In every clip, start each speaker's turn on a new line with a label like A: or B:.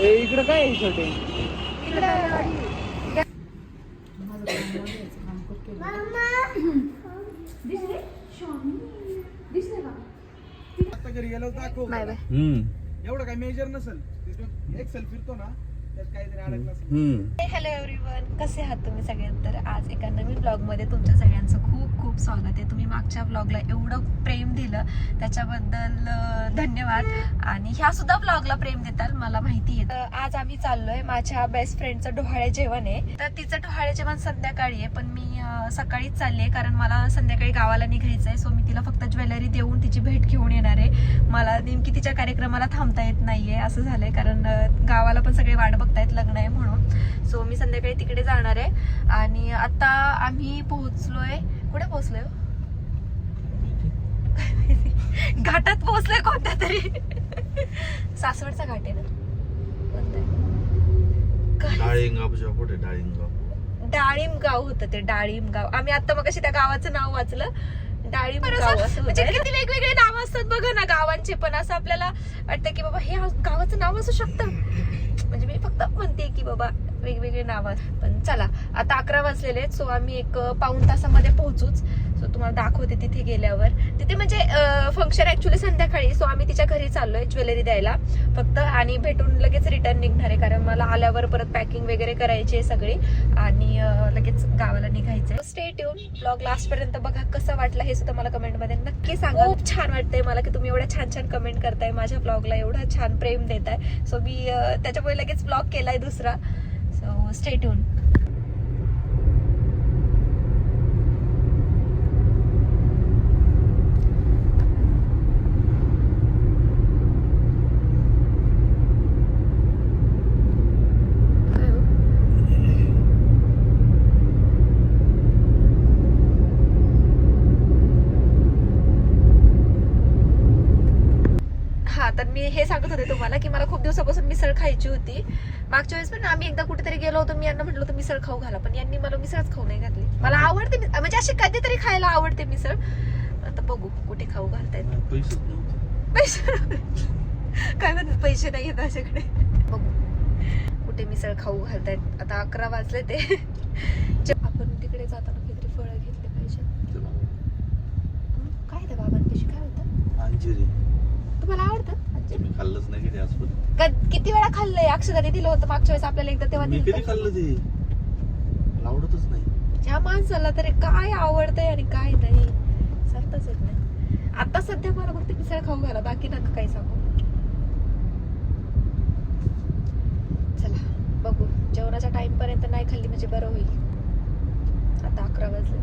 A: ए इकडं काय आहे छोटे आता घरी गेलो दाखव.
B: Bye bye.
C: हम्म
A: एवढं काय मेजर नसेल. एक्सेल फिरतो ना.
B: हॅलो एव्हरीवन कसे आहात तुम्ही सगळे? तर आज एका नवीन ब्लॉगमध्ये तुमच्या सगळ्यांचं खूप खूप स्वागत आहे. तुम्ही मागच्या ब्लॉगला एवढं प्रेम दिलं त्याच्याबद्दल धन्यवाद. आणि ह्या सुद्धा ब्लॉगला प्रेम देताल मला माहिती आहे. तर आज आम्ही चाललोय माझ्या बेस्ट फ्रेंडचं डोहाळे जेवण. आहे तर तिचं डोहाळे जेवण संध्याकाळी आहे पण मी सकाळीच चालली आहे कारण मला संध्याकाळी गावाला निघायचं आहे सो मी तिला फक्त ज्वेलरी देऊन तिची भेट घेऊन येणार आहे. मला नेमकी तिच्या कार्यक्रमाला थांबता येत नाहीये असं झालंय. कारण अं, गावाला पण सगळे वाट बघतायत लग्न आहे म्हणून. सो मी संध्याकाळी तिकडे जाणार आहे. आणि आता आम्ही पोहोचलोय. कुठे पोहोचलोय? घाटात पोहोचलोय कोणत्या तरी. सासवडचा घाट आहे ना. आहे?
C: डाळिंगाव
B: डाळिंब. गाव होतं ते डाळिंब गाव. आम्ही आता मग त्या गावाचं नाव वाचलं. असं म्हणजे किती वेगवेगळे नाव असतात बघा ना गावांचे पण. असं आपल्याला वाटतं की बाबा हे गावाचं नाव असू शकतं. म्हणजे मी फक्त म्हणते की बाबा वेगवेगळे नावं पण चला आता अकरा वाजलेले आहेत सो आम्ही एक पाऊण तासामध्ये पोहोचूच. सो तुम्हाला दाखवते तिथे गेल्यावर. तिथे म्हणजे फंक्शन ऍक्च्युली संध्याकाळी सो आम्ही तिच्या घरी चाललोय ज्वेलरी द्यायला. फक्त आणि भेटून लगेच रिटर्न निघणार आहे कारण मला आल्यावर परत पॅकिंग वगैरे करायची आहे सगळी. आणि लगेच गावाला निघायचंय. स्टेट येऊन ब्लॉग लास्ट पर्यंत बघा कसं वाटलं हे सुद्धा मला कमेंटमध्ये नक्की सांगा. खूप छान वाटतंय मला की तुम्ही एवढ्या छान छान कमेंट करताय. माझ्या ब्लॉगला एवढा छान प्रेम देताय. सो मी त्याच्यामुळे लगेच ब्लॉग केलाय दुसरा. सो स्टेट येऊन हा तर मी हे सांगत होते तुम्हाला की मला खूप दिवसापासून मिसळ खायची होती. मागच्या वेळेस पण आम्ही एकदा कुठेतरी गेलो होतो मी यांना म्हटलं होतं मिसळ खाऊ घाला पण यांनी मला मिसळच खाऊ नाही घातली. मला आवडते म्हणजे अशी कधीतरी खायला आवडते मिसळ. आता बघू कुठे खाऊ घालतायत पैसे काय म्हणतात पैसे नाही आहेत माझ्याकडे. बघू कुठे मिसळ खाऊ घालतायत आता अकरा वाजले ते जे- आपण तिकडे जाताना काहीतरी फळं घेतले पाहिजे हं? काय त्या बाबांपाशी काय होतं
C: अंजिरी
B: तुम्हाला आवडतं
C: ते मी खाल्लंच नाही कधी आजपर्यंत
B: क- किती वेळा खाल्लंय? अक्षदाने दिलं होतं मागच्या वेळेस आपल्याला एकदा तेव्हा
C: मी
B: दिलं
C: कधी
B: होतं.
C: खाल्लं ते? मला आवडतच नाही.
B: ह्या माणसाला तरी काय आवडतंय आणि काय नाही? सांगताच येत नाही. आता सध्या मला फक्त मिसळ खाऊ घाला बाकी नका काही सांगू. चला बघू. जेवणाच्या टाइम पर्यंत नाही खाल्ली म्हणजे बरं होईल. आता अकरा वाजले.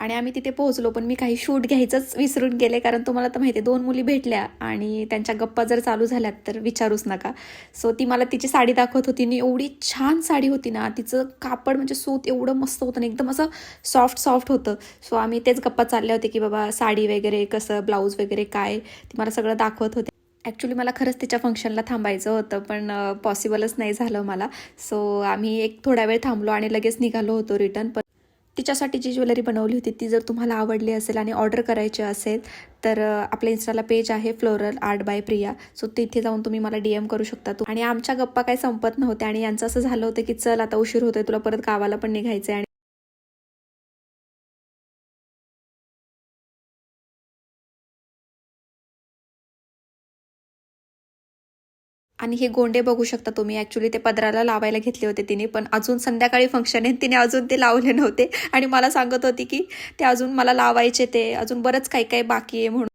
B: आणि आम्ही तिथे पोहोचलो पण मी काही शूट घ्यायचंच विसरून गेले कारण तुम्हाला तर माहिती आहे दोन मुली भेटल्या आणि त्यांच्या गप्पा जर चालू झाल्यात तर विचारूच नका. सो ती मला तिची साडी दाखवत होती आणि एवढी छान साडी होती ना तिचं कापड म्हणजे सूत एवढं मस्त होतं ना एकदम असं सॉफ्ट सॉफ्ट होतं. सो आम्ही तेच गप्पा चालले होते की बाबा साडी वगैरे कसं ब्लाऊज वगैरे काय ती मला सगळं दाखवत होते. ॲक्च्युली मला खरंच तिच्या फंक्शनला थांबायचं होतं पण पॉसिबलच नाही झालं मला. सो आम्ही एक थोडा वेळ थांबलो आणि लगेच निघालो होतो रिटर्न पण तिच्यासाठी जी ज्वेलरी बनवली होती ती जर तुम्हाला आवडली असेल आणि ऑर्डर करायची असेल तर आपल्या इन्स्टाला पेज आहे floral art by Priya so तिथे जाऊन तुम्ही मला डी एम करू शकता तू. आणि आमच्या गप्पा काही संपत नव्हत्या आणि यांचं असं झालं होतं की चल आता उशीर होतोय तुला परत गावाला पण निघायचं आहे आणि हे गोंडे बघू शकता तुम्ही. ॲक्च्युली ते पदराला लावायला घेतले होते तिने पण अजून संध्याकाळी फंक्शन आहे तिने अजून ते लावले नव्हते. आणि मला सांगत होती की ते अजून मला लावायचे ते. अजून बरंच काही काही बाकी आहे म्हणून.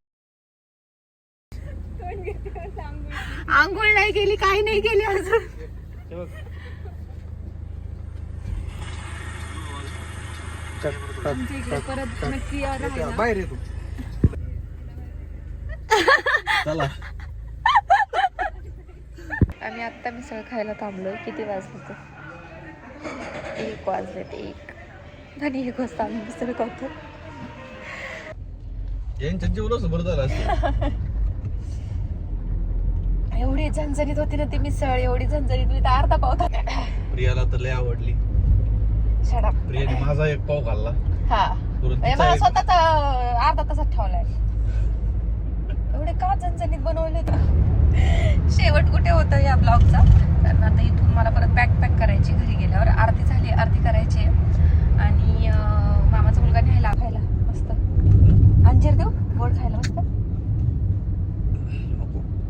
B: आंघोळ नाही गेली काही नाही गेली अजून. परत नक्की
A: बाहेर येतो
C: चला.
B: आम्ही आत्ता मिसळ खायला थांबलोय. किती वाजले ते एक वाजले ते एक. आणि एक वाजता आम्ही मिसळ खातो. एवढी झणझणीत होती ना ती मिसळ एवढी झणझणीत मी तर अर्धा पावता
C: प्रियाला तर लय आवडली.
D: शडा
C: प्रियाने माझा एक पाव खाल्ला.
D: हा.
C: करून
D: म्हणजे
C: तिचा
D: मला
C: एक-
D: स्वतःचा अर्धा तासात ठेवलाय. एवढे का झणझणीत बनवले शेवट कुठे होतं या ब्लॉगचा? कारण आता इथून मला परत पॅक पॅक करायची घरी गेल्यावर अर्धी झाली अर्धी करायची आहे. आणि मामाचा मुलगा न्यायला खायला मस्त. अंजीर देऊ? गोड खायला मस्त.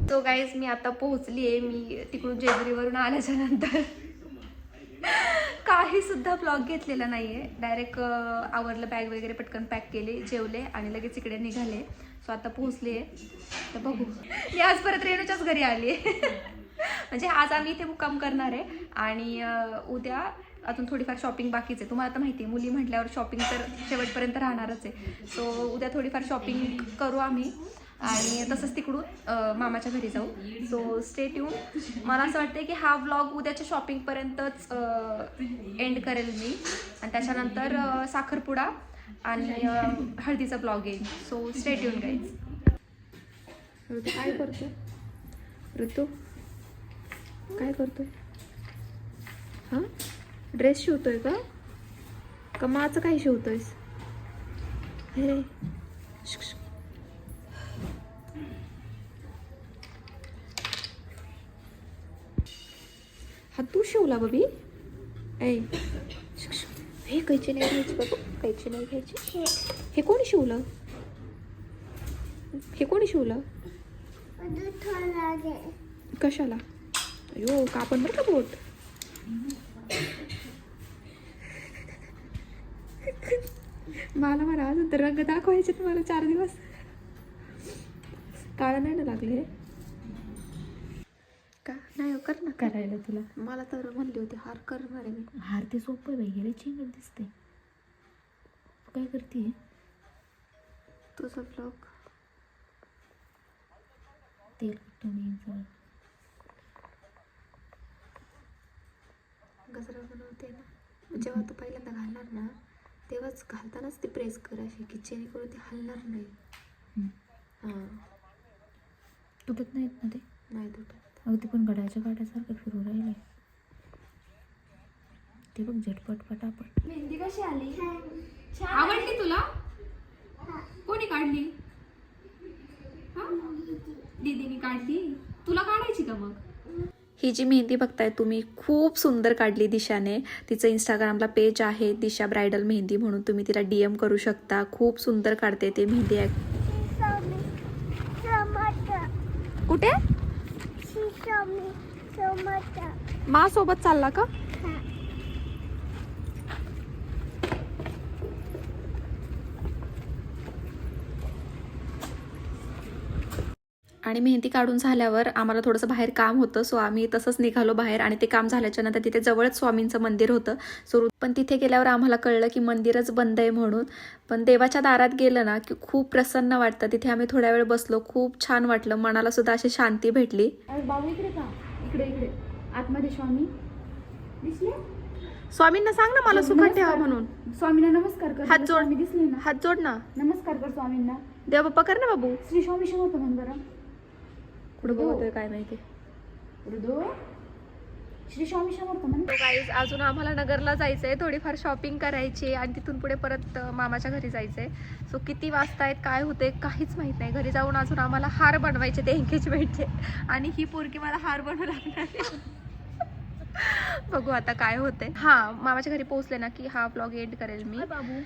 D: तो गाईज मी आता पोहोचली आहे. मी तिकडून जेजुरीवरून आल्याच्यानंतर. काही सुद्धा ब्लॉग घेतलेला नाहीये. डायरेक्ट आवरलं बॅग वगैरे पटकन पॅक केले जेवले आणि लगेच इकडे निघाले. सो आता पोहोचले तर बघू. मी आज परत रेणूच्याच घरी आली. म्हणजे आज आम्ही इथे मुक्काम करणार आहे. आणि उद्या अजून थोडीफार शॉपिंग बाकीच आहे. तुम्हाला आता माहिती आहे मुली म्हटल्यावर शॉपिंग तर शेवटपर्यंत राहणारच आहे. सो उद्या थोडीफार शॉपिंग करू आम्ही. आणि तसंच तिकडून मामाच्या घरी जाऊ. सो स्टे ट्यून मला असं वाटतं की हा व्लॉग उद्याच्या शॉपिंगपर्यंतच एंड करेल मी. आणि त्याच्यानंतर साखरपुडा आणि हळदीचा ब्लॉग येईल. सो स्टे ट्यून गाईज ऋतू काय करतो? ऋतू काय करतोय? हां? ड्रेस शिवतोय का? का काय शिवतोयस? हे. हा तू शिवला बबी? ऐ हे कैची नाही घ्यायची बाबू कैची नाही घ्यायची? हे कोणी शिवलं? हे कोणी शिवलं? कशाला? अयो कापण बरं का बोट मला मला अजून तर रंग दाखवायचे तुम्हाला चार दिवस. काळा नाही ना लागले हे? का? नाही हो, कर ना.
E: करायला तुला?
D: मला तर म्हणली होती हार करणार आहे मी.
E: हार ते सोपं वगैरे चिंगट दिसते तू काय करते
D: तुझा ब्लॉग
E: तेल तुम्ही जरा
D: गजरा बनवते ना. जेव्हा तू पहिल्यांदा घालणार ना तेव्हाच घालतानाच ती प्रेस कर अशी की जेणेकरून ती हलणार नाही. हां.
E: तुटत नाहीत ना ते?
D: नाही तुटत.
E: अगं ते पण गड्याच्या गाड्यासारखं फिरू राहिले. ते बघ झटपट पटापट.
D: मेहंदी कशी आली? आवडली तुला? कोणी काढली? दीदीने काढली. तुला काढायची का मग? ही जी मेहंदी बघताय तुम्ही खूप सुंदर काढली दिशाने. तिचं इंस्टाग्रामला पेज आहे दिशा ब्रायडल मेहंदी म्हणून तुम्ही तिला डी एम करू शकता. खूप सुंदर काढते ते मेहंदी कुठे? मा सोबत चालला का? आणि मेहंदी काढून झाल्यावर आम्हाला थोडंसं बाहेर काम होतं. सो आम्ही तसंच निघालो बाहेर आणि ते काम झाल्याच्यानंतर तिथे जवळच स्वामींचं मंदिर होतं. सो पण तिथे गेल्यावर आम्हाला कळलं की मंदिरच बंद आहे म्हणून. पण देवाच्या दारात गेलं ना की खूप प्रसन्न वाटतं. तिथे आम्ही थोड्या वेळ बसलो खूप छान वाटलं. मनाला सुद्धा अशी शांती भेटली.
E: अरे बाबू इकडे का? इकडे इकडे. आतमध्ये स्वामी. दिसले?
D: स्वामींना सांग ना मला सुखात ठेवा म्हणून.
E: स्वामींना नमस्कार कर.
D: हात जोड.
E: दिसले ना?
D: हात जोड ना.
E: नमस्कार कर स्वामींना.
D: देवा बाप्पा कर ना बाबू.
E: श्री स्वामी समर्थ म्हण बरं.
D: कुठं बघतोय काय माहिती.
E: मृदू श्री स्वामी समर्थ म्हण
D: गाईज अजून आम्हाला नगरला जायचंय. थोडीफार शॉपिंग करायची आणि तिथून पुढे परत मामाच्या घरी जायचंय. सो किती वाजता आहेत काय होते काहीच माहीत नाही. घरी जाऊन अजून आम्हाला हार बनवायचे ते एंगेजमेंटचे आणि ही पोरगी मला हार बनवू लागणार आहे. बघू आता काय होते हा मामाच्या घरी पोहोचले ना की हा ब्लॉग एंड करेल मी.
E: बाबू.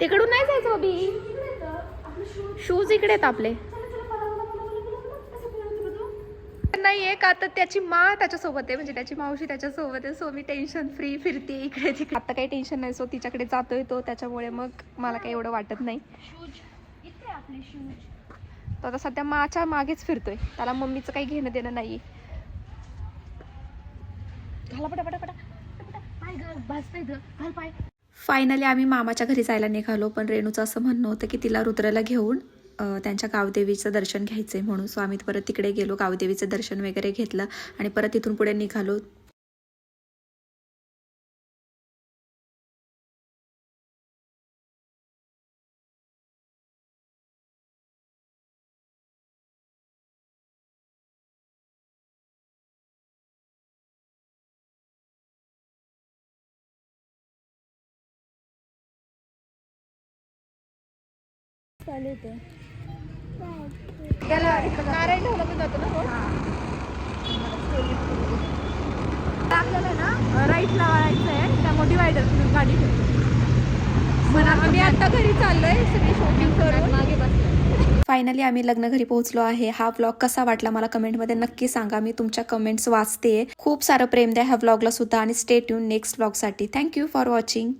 D: तिकडून नाही जायचं बबी शूज इकडे आहेत आपले. नाही आहे का? तर त्याची मा त्याच्यासोबत आहे. म्हणजे त्याची मावशी त्याच्यासोबत आहे. सो मी टेन्शन फ्री फिरते इकडे तिकडे. आता काही टेन्शन नाही. सो तिच्याकडे जातोय तो. त्याच्यामुळे मग मला काही एवढं वाटत नाही. तो आता सध्या माच्या मागेच फिरतोय. त्याला मम्मीचं काही घेणं देणं नाही घाला पटा पटा पटा
E: पाय घाल घाल पाय.
D: फायनली आम्ही मामाच्या घरी जायला निघालो पण रेणूचं असं म्हणणं होतं की तिला रुद्रला घेऊन त्यांच्या गावदेवीचं दर्शन घ्यायचं आहे म्हणून. सो आम्ही परत तिकडे गेलो गावदेवीचं दर्शन वगैरे घेतलं आणि परत तिथून पुढे निघालो.
E: चालू होतं.
B: नारायण ढवला पण जातो ना
E: आपल्याला ना राईटला वळायचं आहे. त्यामुळे डिवायडर गाडी
B: आम्ही आता घरी चाललोय सगळी शॉपिंग करून.
E: मागे बसलं.
D: फायनली आम्ही लग्न घरी पोहोचलो आहे. हा व्लॉग कसा वाटला मला कमेंटमध्ये नक्की सांगा. मी तुमच्या कमेंट्स वाचते खूप सारं प्रेम द्या ह्या व्लॉगला सुद्धा आणि स्टे ट्यून नेक्स्ट व्लॉगसाठी थँक्यू फॉर वॉचिंग